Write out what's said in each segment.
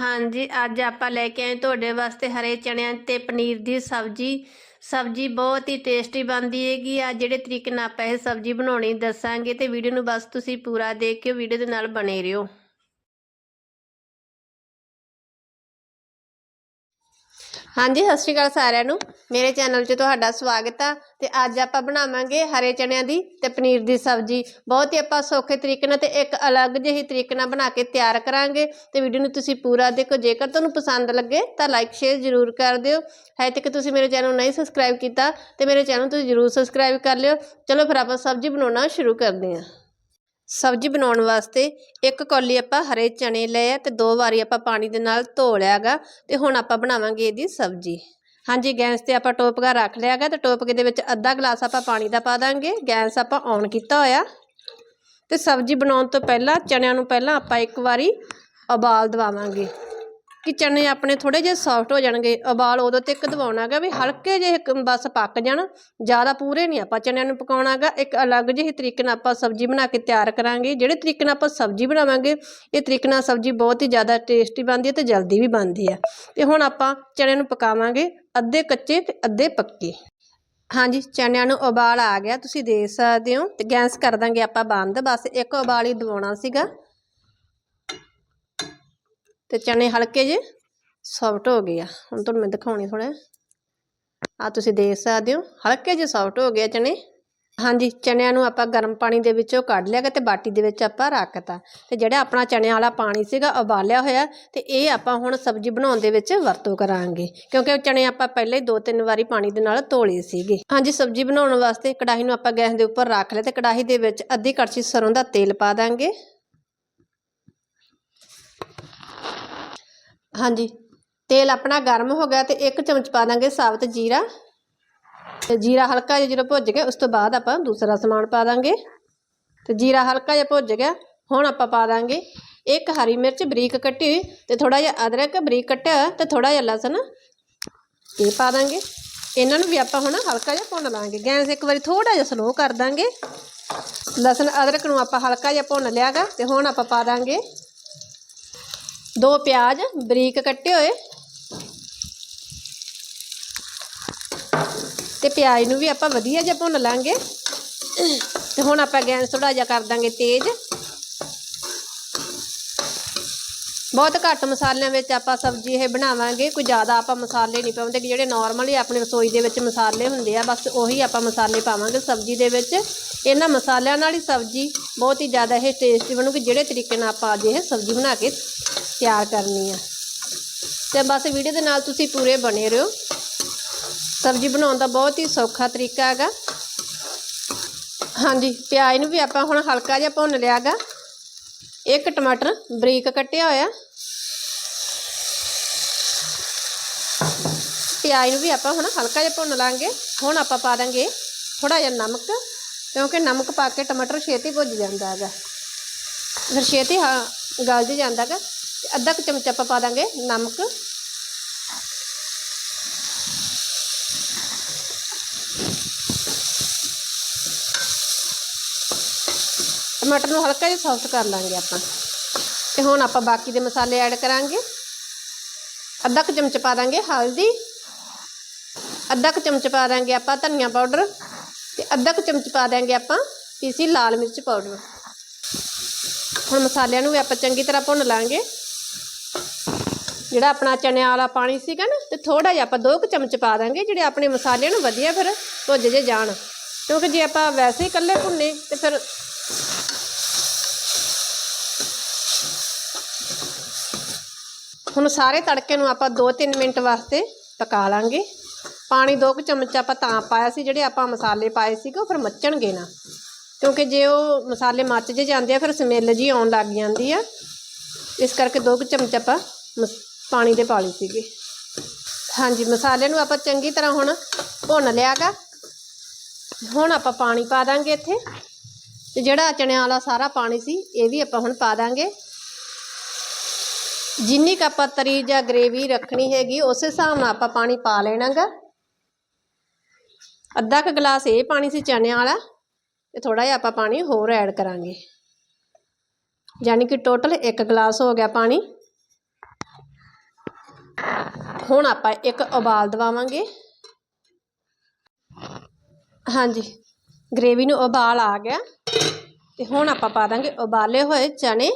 ਹਾਂਜੀ, ਅੱਜ ਆਪਾਂ ਲੈ ਕੇ ਆਏ ਤੁਹਾਡੇ ਵਾਸਤੇ ਹਰੇ ਚਣਿਆਂ ਤੇ ਪਨੀਰ ਦੀ ਸਬਜ਼ੀ। ਸਬਜ਼ੀ ਬਹੁਤ ਹੀ ਟੇਸਟੀ ਬਣਦੀ ਹੈਗੀ ਆ, ਜਿਹੜੇ ਤਰੀਕੇ ਨਾਲ ਆਪਾਂ ਇਹ ਸਬਜ਼ੀ ਬਣਾਉਣੀ ਦੱਸਾਂਗੇ ਤੇ ਵੀਡੀਓ ਨੂੰ ਬਸ ਤੁਸੀਂ ਪੂਰਾ ਦੇਖ ਕੇ ਵੀਡੀਓ ਦੇ ਨਾਲ ਬਣੇ ਰਹੋ। ਹਾਂਜੀ, ਸਤਿ ਸ਼੍ਰੀ ਅਕਾਲ ਸਾਰਿਆਂ ਨੂੰ। ਮੇਰੇ ਚੈਨਲ 'ਚ ਤੁਹਾਡਾ ਸਵਾਗਤ ਆ ਤੇ ਅੱਜ ਆਪਾਂ ਬਣਾਵਾਂਗੇ ਹਰੇ ਚਣਿਆਂ ਦੀ ਤੇ ਪਨੀਰ ਦੀ ਸਬਜ਼ੀ। ਬਹੁਤ ਹੀ ਆਪਾਂ ਸੌਖੇ ਤਰੀਕੇ ਨਾਲ ਤੇ ਇੱਕ ਅਲੱਗ ਜਿਹੀ ਤਰੀਕੇ ਨਾਲ ਬਣਾ ਕੇ ਤਿਆਰ ਕਰਾਂਗੇ ਤੇ ਵੀਡੀਓ ਨੂੰ ਤੁਸੀਂ ਪੂਰਾ ਦੇਖੋ। ਜੇਕਰ ਤੁਹਾਨੂੰ ਪਸੰਦ ਲੱਗੇ ਤਾਂ ਲਾਈਕ ਸ਼ੇਅਰ ਜ਼ਰੂਰ ਕਰ ਦਿਓ। ਹੈ ਤੱਕ ਤੁਸੀਂ ਮੇਰੇ ਚੈਨਲ ਨੂੰ ਨਹੀਂ ਸਬਸਕ੍ਰਾਈਬ ਕੀਤਾ ਤੇ ਮੇਰੇ ਚੈਨਲ ਨੂੰ ਤੁਸੀਂ ਜ਼ਰੂਰ ਸਬਸਕ੍ਰਾਈਬ ਕਰ ਲਿਓ। ਚਲੋ ਫਿਰ ਆਪਾਂ ਸਬਜ਼ੀ ਬਣਾਉਣਾ ਸ਼ੁਰੂ ਕਰਦੇ ਹਾਂ। ਸਬਜ਼ੀ ਬਣਾਉਣ ਵਾਸਤੇ ਇੱਕ ਕੌਲੀ ਆਪਾਂ ਹਰੇ ਚਣੇ ਲਏ ਆ ਤੇ ਦੋ ਵਾਰੀ ਆਪਾਂ ਪਾਣੀ ਦੇ ਨਾਲ ਧੋ ਲਿਆਗਾ ਤੇ ਹੁਣ ਆਪਾਂ ਬਣਾਵਾਂਗੇ ਇਹਦੀ ਸਬਜ਼ੀ। ਹਾਂਜੀ, ਗੈਸ ਤੇ ਆਪਾਂ ਟੋਪਕਾ ਰੱਖ ਲਿਆਗਾ ਤੇ ਟੋਪਕੇ ਦੇ ਵਿੱਚ ਅੱਧਾ ਗਲਾਸ ਆਪਾਂ ਪਾਣੀ ਦਾ ਪਾ ਦਾਂਗੇ। ਗੈਸ ਆਪਾਂ ਔਨ ਕੀਤਾ ਹੋਇਆ। ਤੇ ਸਬਜ਼ੀ ਬਣਾਉਣ ਤੋਂ ਪਹਿਲਾਂ ਚਣਿਆਂ ਨੂੰ ਪਹਿਲਾਂ ਆਪਾਂ ਇੱਕ ਵਾਰੀ ਉਬਾਲ ਦਵਾਵਾਂਗੇ। ਕਿ ਚਨੇ ਆਪਣੇ ਥੋੜੇ ਜਿਹੇ ਸੌਫਟ ਹੋ ਜਾਣਗੇ, ਉਬਾਲ ਉਦੋਂ ਤੱਕ ਦਵਾਉਣਾਗਾ ਵੀ ਹਲਕੇ ਜਿਹੇ ਬਸ ਪੱਕ ਜਾਣ, ਜ਼ਿਆਦਾ ਪੂਰੇ ਨਹੀਂ ਆਪਾਂ ਚਨਿਆਂ ਨੂੰ ਪਕਾਉਣਾਗਾ ਇੱਕ ਅਲੱਗ ਜਿਹੇ ਤਰੀਕੇ ਨਾਲ ਆਪਾਂ ਸਬਜ਼ੀ ਬਣਾ ਕੇ ਤਿਆਰ ਕਰਾਂਗੇ, ਜਿਹੜੇ ਤਰੀਕੇ ਨਾਲ ਆਪਾਂ ਸਬਜ਼ੀ ਬਣਾਵਾਂਗੇ, ਇਹ ਤਰੀਕੇ ਨਾਲ ਸਬਜ਼ੀ ਬਹੁਤ ਹੀ ਜ਼ਿਆਦਾ ਟੇਸਟੀ ਬਣਦੀ ਹੈ ਤੇ ਜਲਦੀ ਵੀ ਬਣਦੀ ਹੈ। ਤੇ ਹੁਣ ਆਪਾਂ ਚਨਿਆਂ ਨੂੰ ਪਕਾਵਾਂਗੇ ਅੱਧੇ ਕੱਚੇ ਤੇ ਅੱਧੇ ਪੱਕੇ। ਹਾਂਜੀ, ਚਨਿਆਂ ਨੂੰ ਉਬਾਲ ਆ ਗਿਆ, ਤੁਸੀਂ ਦੇਖ ਸਕਦੇ ਹੋ, ਤੇ ਗੈਸ ਕਰ ਦਾਂਗੇ ਆਪਾਂ ਬੰਦ, ਬਸ ਇੱਕ ਉਬਾਲ ਹੀ ਦਵਾਉਣਾ ਸੀਗਾ। ਤੇ ਚਨੇ ਹਲਕੇ ਜੇ ਸੌਫਟ ਹੋ ਗਏ ਆ। ਹੁਣ ਤੁਹਾਨੂੰ ਮੈਂ ਦਿਖਾਉਣੀ ਥੋੜਾ ਆ ਤੁਸੀਂ ਦੇਖ ਸਕਦੇ ਹੋ, ਹਲਕੇ ਜੇ ਸੌਫਟ ਹੋ ਗਏ ਆ ਚਨੇ। ਹਾਂਜੀ, ਚਨਿਆਂ ਨੂੰ ਆਪਾਂ ਗਰਮ ਪਾਣੀ ਦੇ ਵਿੱਚੋਂ ਕੱਢ ਲਿਆ ਗਾ ਤੇ ਬਾਟੀ ਦੇ ਵਿੱਚ ਆਪਾਂ ਰੱਖਤਾ ਤੇ। ਜਿਹੜਾ ਆਪਣਾ ਚਨਿਆਂ ਵਾਲਾ ਪਾਣੀ ਸੀਗਾ, ਉਬਾਲਿਆ ਹੋਇਆ, ਤੇ ਇਹ ਆਪਾਂ ਹੁਣ ਸਬਜ਼ੀ ਬਣਾਉਣ ਦੇ ਵਿੱਚ ਵਰਤੋਂ ਕਰਾਂਗੇ। ਕਿਉਂਕਿ ਚਨੇ ਆਪਾਂ ਪਹਿਲੇ ਹੀ ਦੋ ਤਿੰਨ ਵਾਰੀ ਪਾਣੀ ਦੇ ਨਾਲ ਧੋਲੇ ਸੀਗੇ। ਹਾਂਜੀ, ਸਬਜ਼ੀ ਬਣਾਉਣ ਵਾਸਤੇ ਕੜਾਹੀ ਨੂੰ ਆਪਾਂ ਗੈਸ ਦੇ ਉੱਪਰ ਰੱਖ ਲਿਆ ਤੇ ਕੜਾਹੀ ਦੇ ਵਿੱਚ ਅੱਧੀ ਕੜਛੀ ਸਰੋਂ ਦਾ ਤੇਲ ਪਾ ਦਾਂਗੇ। ਹਾਂਜੀ। ਤੇਲ ਆਪਣਾ ਗਰਮ ਹੋ ਗਿਆ ਤੇ ਇੱਕ ਚਮਚ ਪਾ ਦਾਂਗੇ ਸਾਬਤ ਜੀਰਾ। ਤੇ ਜੀਰਾ ਹਲਕਾ ਜਿਹਾ ਜਦੋਂ ਭੁੱਜ ਗਿਆ, ਉਸ ਤੋਂ ਬਾਅਦ ਆਪਾਂ ਦੂਸਰਾ ਸਮਾਨ ਪਾ ਦਾਂਗੇ। ਤੇ ਜੀਰਾ ਹਲਕਾ ਜਿਹਾ ਭੁੱਜ ਗਿਆ, ਹੁਣ ਆਪਾਂ ਪਾ ਦਾਂਗੇ ਇੱਕ ਹਰੀ ਮਿਰਚ ਬਰੀਕ ਕੱਟੀ ਹੋਈ ਤੇ ਥੋੜਾ ਜਿਹਾ ਅਦਰਕ ਬਰੀਕ ਕੱਟਿਆ ਹੋਇਆ ਤੇ ਥੋੜਾ ਜਿਹਾ ਲਸਣ ਇਹ ਪਾ ਦਾਂਗੇ। ਇਹਨਾਂ ਨੂੰ ਵੀ ਆਪਾਂ ਹੁਣ ਹਲਕਾ ਜਿਹਾ ਭੁੰਨ ਲਾਂਗੇ। ਗੈਸ ਇੱਕ ਵਾਰੀ ਥੋੜਾ ਜਿਹਾ ਸਲੋ ਕਰ ਦਾਂਗੇ। ਲਸਣ ਅਦਰਕ ਨੂੰ ਆਪਾਂ ਹਲਕਾ ਜਿਹਾ ਭੁੰਨ ਲਿਆਗਾ ਤੇ ਹੁਣ ਆਪਾਂ ਪਾ ਦਾਂਗੇ ਦੋ ਪਿਆਜ਼, ਬਰੀਕ ਕੱਟੇ ਹੋਏ। ਤੇ ਪਿਆਜ਼ ਨੂੰ ਵੀ ਆਪਾਂ ਵਧੀਆ ਜਿਹਾ ਭੁੰਨ ਲਾਂਗੇ। ਤੇ ਹੁਣ ਆਪਾਂ ਗੈਸ ਥੋੜਾ ਜਿਹਾ ਕਰ ਦਾਂਗੇ ਤੇਜ਼। ਬਹੁਤ ਘੱਟ ਮਸਾਲਿਆਂ ਵਿੱਚ ਆਪਾਂ ਸਬਜ਼ੀ ਇਹ ਬਣਾਵਾਂਗੇ, ਕੋਈ ਜ਼ਿਆਦਾ ਆਪਾਂ ਮਸਾਲੇ ਨਹੀਂ ਪਾਉਂਦੇ, ਕਿ ਜਿਹੜੇ ਨਾਰਮਲੀ ਆਪਣੀ ਰਸੋਈ ਦੇ ਵਿੱਚ ਮਸਾਲੇ ਹੁੰਦੇ ਆ, ਬਸ ਉਹੀ ਆਪਾਂ ਮਸਾਲੇ ਪਾਵਾਂਗੇ ਸਬਜ਼ੀ ਦੇ ਵਿੱਚ। ਇਹਨਾਂ ਮਸਾਲਿਆਂ ਨਾਲ ਹੀ ਸਬਜ਼ੀ ਬਹੁਤ ਹੀ ਜ਼ਿਆਦਾ ਇਹ ਟੇਸਟੀ ਬਣੂਗੀ, ਜਿਹੜੇ ਤਰੀਕੇ ਨਾਲ ਆਪਾਂ ਅੱਜ ਇਹ ਸਬਜ਼ੀ ਬਣਾ ਕੇ ਤਿਆਰ ਕਰਨੀ ਆ। ਤੇ ਬਸ ਵੀਡੀਓ ਦੇ ਨਾਲ ਤੁਸੀਂ ਪੂਰੇ ਬਣੇ ਰਹੋ। ਸਬਜ਼ੀ ਬਣਾਉਣ ਦਾ ਬਹੁਤ ਹੀ ਸੌਖਾ ਤਰੀਕਾ ਹੈਗਾ। ਹਾਂਜੀ, ਪਿਆਜ਼ ਨੂੰ ਵੀ ਆਪਾਂ ਹੁਣ ਹਲਕਾ ਜਿਹਾ ਭੁੰਨ ਲਿਆਗਾ ਇੱਕ ਟਮਾਟਰ ਬਰੀਕ ਕੱਟਿਆ ਹੋਇਆ। ਪਿਆਜ਼ ਨੂੰ ਵੀ ਆਪਾਂ ਹੁਣ ਹਲਕਾ ਜਿਹਾ ਭੁੰਨ ਲਾਂਗੇ। ਹੁਣ ਆਪਾਂ ਪਾ ਦਾਂਗੇ ਥੋੜਾ ਜਿਹਾ ਨਮਕ, ਕਿਉਂਕਿ ਨਮਕ ਪਾ ਕੇ ਟਮਾਟਰ ਛੇਤੀ ਭੁੱਜ ਜਾਂਦਾ ਹੈਗਾ। ਫਿਰ ਛੇਤੀ ਹਾਂ ਗਲ ਜਿ ਜਾਂਦਾ ਹੈਗਾ। ਅੱਧਾ ਕੁ ਚਮਚ ਆਪਾਂ ਪਾ ਦਾਂਗੇ ਨਮਕ। ਟਮਾਟਰ ਨੂੰ ਹਲਕਾ ਜਿਹਾ ਸੌਫਟ ਕਰ ਲਾਂਗੇ ਆਪਾਂ। ਤੇ ਹੁਣ ਆਪਾਂ ਬਾਕੀ ਦੇ ਮਸਾਲੇ ਐਡ ਕਰਾਂਗੇ। ਅੱਧਾ ਕੁ ਚਮਚ ਪਾ ਦਾਂਗੇ ਹਲਦੀ। ਅੱਧਾ ਕੁ ਚਮਚ ਪਾ ਦਾਂਗੇ ਆਪਾਂ ਧਨੀਆ ਪਾਊਡਰ ਤੇ ਅੱਧਾ ਕੁ ਚਮਚ ਪਾ ਦਾਂਗੇ ਆਪਾਂ ਪੀਸੀ ਲਾਲ ਮਿਰਚ ਪਾਊਡਰ ਹੁਣ ਮਸਾਲਿਆਂ ਨੂੰ ਵੀ ਆਪਾਂ ਚੰਗੀ ਤਰ੍ਹਾਂ ਭੁੰਨ ਲਾਂਗੇ। ਜਿਹੜਾ ਆਪਣਾ ਚਨਿਆਂ ਵਾਲਾ ਪਾਣੀ ਸੀਗਾ ਨਾ, ਤੇ ਥੋੜਾ ਜਿਹਾ ਆਪਾਂ ਦੋ ਕੁ ਚਮਚ ਪਾ ਦਾਂਗੇ ਜਿਹੜੇ ਆਪਣੇ ਮਸਾਲਿਆਂ ਨੂੰ ਵਧੀਆ ਫਿਰ ਭੁੱਜ ਜੇ ਜਾਣ। ਕਿਉਂਕਿ ਜੇ ਆਪਾਂ ਵੈਸੇ ਹੀ ਇਕੱਲੇ ਭੁੰਨੇ, ਤੇ ਫਿਰ ਹੁਣ ਸਾਰੇ ਤੜਕੇ ਨੂੰ ਆਪਾਂ 2-3 ਮਿੰਟ ਵਾਸਤੇ ਪਕਾ ਲਾਂਗੇ। ਪਾਣੀ ਦੋ ਕੁ ਚਮਚ ਆਪਾਂ ਤਾਂ ਪਾਇਆ ਸੀ, ਜਿਹੜੇ ਆਪਾਂ ਮਸਾਲੇ ਪਾਏ ਸੀਗੇ, ਉਹ ਫਿਰ ਮੱਚਣਗੇ ਨਾ। ਕਿਉਂਕਿ ਜੇ ਉਹ ਮਸਾਲੇ ਮੱਚ ਜੇ ਜਾਂਦੇ ਆ, ਫਿਰ ਸਮੈਲ ਜੀ ਆਉਣ ਲੱਗ ਜਾਂਦੀ ਆ। ਇਸ ਕਰਕੇ ਦੋ ਕੁ ਚਮਚ ਆਪਾਂ ਮਸ- ਪਾਣੀ ਦੇ ਪਾ ਲਈ ਸੀਗੇ। ਹਾਂਜੀ, ਮਸਾਲੇ ਨੂੰ ਆਪਾਂ ਚੰਗੀ ਤਰ੍ਹਾਂ ਹੁਣ ਭੁੰਨ ਲਿਆਗਾ। ਹੁਣ ਆਪਾਂ ਪਾਣੀ ਪਾ ਦਾਂਗੇ ਇੱਥੇ। ਤੇ ਜਿਹੜਾ ਚਣਿਆਂ ਵਾਲਾ ਸਾਰਾ ਪਾਣੀ ਸੀ, ਇਹ ਵੀ ਆਪਾਂ ਹੁਣ ਪਾ ਦਾਂਗੇ। ਜਿੰਨੀ ਕੁ ਆਪਾਂ ਤਰੀ ਜਾਂ ਗ੍ਰੇਵੀ ਰੱਖਣੀ ਹੈਗੀ, ਉਸ ਹਿਸਾਬ ਨਾਲ ਆਪਾਂ ਪਾਣੀ ਪਾ ਲੈਣਾਗਾ। ਅੱਧਾ ਕੁ ਗਲਾਸ ਇਹ ਪਾਣੀ ਸੀ ਚਨਿਆਂ ਵਾਲਾ ਤੇ ਥੋੜਾ ਜਿਹਾ ਆਪਾਂ ਪਾਣੀ ਹੋਰ ਐਡ ਕਰਾਂਗੇ। ਯਾਨੀ ਕਿ ਟੋਟਲ 1 ਗਲਾਸ ਹੋ ਗਿਆ ਪਾਣੀ। ਹੁਣ ਆਪਾਂ ਇੱਕ ਉਬਾਲ ਦਵਾਵਾਂਗੇ। ਹਾਂਜੀ ਗ੍ਰੇਵੀ ਨੂੰ ਉਬਾਲ ਆ ਗਿਆ ਤੇ ਹੁਣ ਆਪਾਂ ਪਾ ਦਾਂਗੇ ਉਬਾਲੇ ਹੋਏ ਚਨੇ।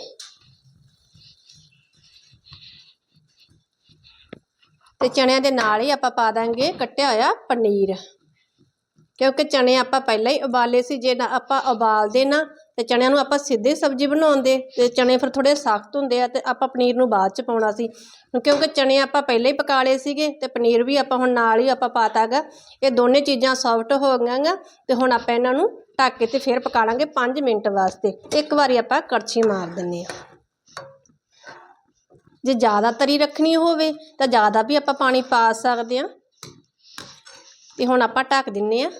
ਤੇ ਚਣਿਆਂ ਦੇ ਨਾਲ ਹੀ ਆਪਾਂ ਪਾ ਦਾਂਗੇ ਕੱਟਿਆ ਹੋਇਆ ਪਨੀਰ। ਕਿਉਂਕਿ ਚਣੇ ਆਪਾਂ ਪਹਿਲਾਂ ਹੀ ਉਬਾਲੇ ਸੀ, ਜੇ ਨਾ ਆਪਾਂ ਉਬਾਲਦੇ ਨਾ, ਤੇ ਚਣਿਆਂ ਨੂੰ ਆਪਾਂ ਸਿੱਧੇ ਸਬਜ਼ੀ ਬਣਾਉਂਦੇ, ਤੇ ਚਣੇ ਫਿਰ ਥੋੜੇ ਸਖਤ ਹੁੰਦੇ ਆ ਤੇ ਆਪਾਂ ਪਨੀਰ ਨੂੰ ਬਾਅਦ ਚ ਪਾਉਣਾ ਸੀ। ਕਿਉਂਕਿ ਚਣੇ ਆਪਾਂ ਪਹਿਲਾਂ ਹੀ ਪਕਾ ਲਏ ਸੀਗੇ, ਤੇ ਪਨੀਰ ਵੀ ਆਪਾਂ ਹੁਣ ਨਾਲ ਹੀ ਆਪਾਂ ਪਾਤਾਗਾ ਇਹ ਦੋਨੇ ਚੀਜ਼ਾਂ ਸੌਫਟ ਹੋ ਗਈਆਂ ਤੇ ਹੁਣ ਆਪਾਂ ਇਹਨਾਂ ਨੂੰ ਢੱਕ ਕੇ ਤੇ ਫਿਰ ਪਕਾ ਲਾਂਗੇ 5 ਮਿੰਟ ਵਾਸਤੇ। ਇੱਕ ਵਾਰੀ ਆਪਾਂ ਕੜਛੀ ਮਾਰ ਦਿੰਨੇ ਆ ਜੇ ਜ਼ਿਆਦਾ ਤਰੀ ਰੱਖਣੀ ਹੋਵੇ, ਤਾਂ ਜ਼ਿਆਦਾ ਵੀ ਆਪਾਂ ਪਾਣੀ ਪਾ ਸਕਦੇ ਆ ਤੇ ਹੁਣ ਆਪਾਂ ਢੱਕ ਦਿੰਨੇ ਆ।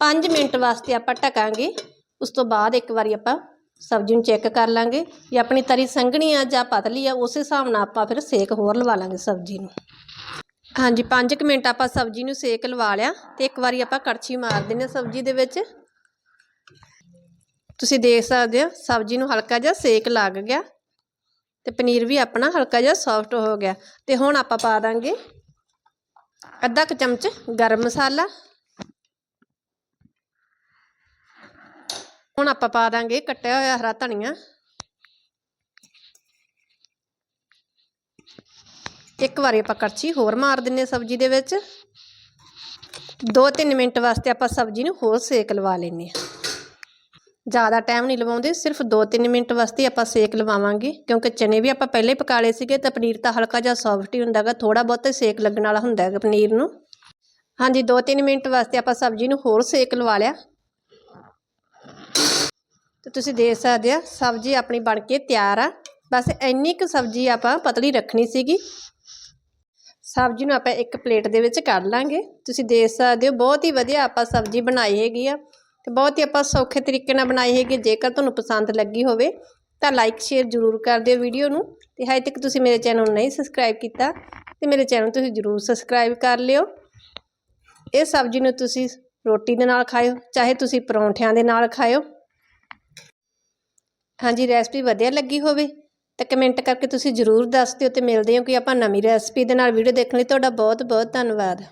5 ਮਿੰਟ ਵਾਸਤੇ ਆਪਾਂ ਢਕਾਂਗੇ। ਉਸ ਤੋਂ ਬਾਅਦ ਇੱਕ ਵਾਰੀ ਆਪਾਂ ਸਬਜ਼ੀ ਨੂੰ ਚੈੱਕ ਕਰ ਲਾਂਗੇ। ਜੇ ਆਪਣੀ ਤਰੀ ਸੰਘਣੀ ਆ ਜਾਂ ਪਤਲੀ ਆ, ਉਸ ਹਿਸਾਬ ਨਾਲ ਆਪਾਂ ਫਿਰ ਸੇਕ ਹੋਰ ਲਵਾ ਲਾਂਗੇ ਸਬਜ਼ੀ ਨੂੰ। ਹਾਂਜੀ 5 ਕੁ ਮਿੰਟ ਆਪਾਂ ਸਬਜ਼ੀ ਨੂੰ ਸੇਕ ਲਵਾ ਲਿਆ ਤੇ ਇੱਕ ਵਾਰੀ ਆਪਾਂ ਕੜਛੀ ਮਾਰ ਦਿੰਨੇ ਸਬਜ਼ੀ ਦੇ ਵਿੱਚ। ਤੁਸੀਂ ਦੇਖ ਸਕਦੇ ਹੋ ਸਬਜ਼ੀ ਨੂੰ ਹਲਕਾ ਜਿਹਾ ਸੇਕ ਲੱਗ ਗਿਆ ਤੇ ਪਨੀਰ ਵੀ ਆਪਣਾ ਹਲਕਾ ਜਿਹਾ ਸੌਫਟ ਹੋ ਗਿਆ। ਤੇ ਹੁਣ ਆਪਾਂ ਪਾ ਦਾਂਗੇ ਅੱਧਾ ਕੁ ਚਮਚ ਗਰਮ ਮਸਾਲਾ। ਹੁਣ ਆਪਾਂ ਪਾ ਦਾਂਗੇ ਕੱਟਿਆ ਹੋਇਆ ਹਰਾ ਧਨੀਆ। ਇੱਕ ਵਾਰੀ ਆਪਾਂ ਕੜਛੀ ਹੋਰ ਮਾਰ ਦਿੰਨੇ ਸਬਜ਼ੀ ਦੇ ਵਿੱਚ। 2-3 ਮਿੰਟ ਵਾਸਤੇ ਆਪਾਂ ਸਬਜ਼ੀ ਨੂੰ ਹੋਰ ਸੇਕ ਲਵਾ ਲੈਨੇ ਆ। ਜ਼ਿਆਦਾ ਟਾਈਮ ਨਹੀਂ ਲਵਾਉਂਦੇ, ਸਿਰਫ 2-3 ਮਿੰਟ ਵਾਸਤੇ ਆਪਾਂ ਸੇਕ ਲਵਾਵਾਂਗੇ, ਕਿਉਂਕਿ ਚਨੇ ਵੀ ਆਪਾਂ ਪਹਿਲੇ ਪਕਾ ਲਏ ਸੀਗੇ, ਤਾਂ ਪਨੀਰ ਤਾਂ ਹਲਕਾ ਜਿਹਾ ਸੌਫਟ ਹੀ ਹੁੰਦਾਗਾ ਥੋੜਾ ਬਹੁਤ ਸੇਕ ਲੱਗਣ ਵਾਲਾ ਹੁੰਦਾ ਹੈਗਾ ਪਨੀਰ ਨੂੰ। ਹਾਂਜੀ 2-3 ਮਿੰਟ ਵਾਸਤੇ ਆਪਾਂ ਸਬਜ਼ੀ ਨੂੰ ਹੋਰ ਸੇਕ ਲਵਾ ਲਿਆ। ਤੇ ਤੁਸੀਂ ਦੇਖ ਸਕਦੇ ਆ, ਸਬਜ਼ੀ ਆਪਣੀ ਬਣ ਕੇ ਤਿਆਰ ਆ। ਬਸ ਇੰਨੀ ਕੁ ਸਬਜ਼ੀ ਆਪਾਂ ਪਤਲੀ ਰੱਖਣੀ ਸੀਗੀ। ਸਬਜ਼ੀ ਨੂੰ ਆਪਾਂ ਇੱਕ ਪਲੇਟ ਦੇ ਵਿੱਚ ਕੱਢ ਲਾਂਗੇ। ਤੁਸੀਂ ਦੇਖ ਸਕਦੇ ਹੋ, ਬਹੁਤ ਹੀ ਵਧੀਆ ਆਪਾਂ ਸਬਜ਼ੀ ਬਣਾਈ ਹੈਗੀ ਆ। ਤੇ ਬਹੁਤ ਹੀ ਆਪਾਂ ਸੌਖੇ ਤਰੀਕੇ ਨਾਲ ਬਣਾਈ ਹੈਗੀ ਜੇਕਰ ਤੁਹਾਨੂੰ ਪਸੰਦ ਲੱਗੀ ਹੋਵੇ ਤਾਂ ਲਾਈਕ ਸ਼ੇਅਰ ਜ਼ਰੂਰ ਕਰ ਦਿਓ ਵੀਡੀਓ ਨੂੰ। ਤੇ ਹਜੇ ਤੱਕ ਤੁਸੀਂ ਮੇਰੇ ਚੈਨਲ ਨੂੰ ਨਹੀਂ ਸਬਸਕ੍ਰਾਈਬ ਕੀਤਾ, ਤੇ ਮੇਰੇ ਚੈਨਲ ਤੁਸੀਂ ਜ਼ਰੂਰ ਸਬਸਕ੍ਰਾਈਬ ਕਰ ਲਿਓ। ਇਹ ਸਬਜ਼ੀ ਨੂੰ ਤੁਸੀਂ ਰੋਟੀ ਦੇ ਨਾਲ ਖਾਓ ਚਾਹੇ ਤੁਸੀਂ ਪਰੌਂਠਿਆਂ ਦੇ ਨਾਲ ਖਾਓ ਹਾਂਜੀ ਰੈਸਪੀ ਵਧੀਆ ਲੱਗੀ ਹੋਵੇ ਤਾਂ ਕਮੈਂਟ ਕਰਕੇ ਤੁਸੀਂ ਜ਼ਰੂਰ ਦੱਸ ਦਿਓ ਤੇ ਮਿਲਦੇ ਹਾਂ ਕਿ ਆਪਾਂ ਨਵੀਂ ਰੈਸਪੀ ਦੇ ਨਾਲ। ਵੀਡੀਓ ਦੇਖਣ ਲਈ ਤੁਹਾਡਾ ਬਹੁਤ ਬਹੁਤ ਧੰਨਵਾਦ।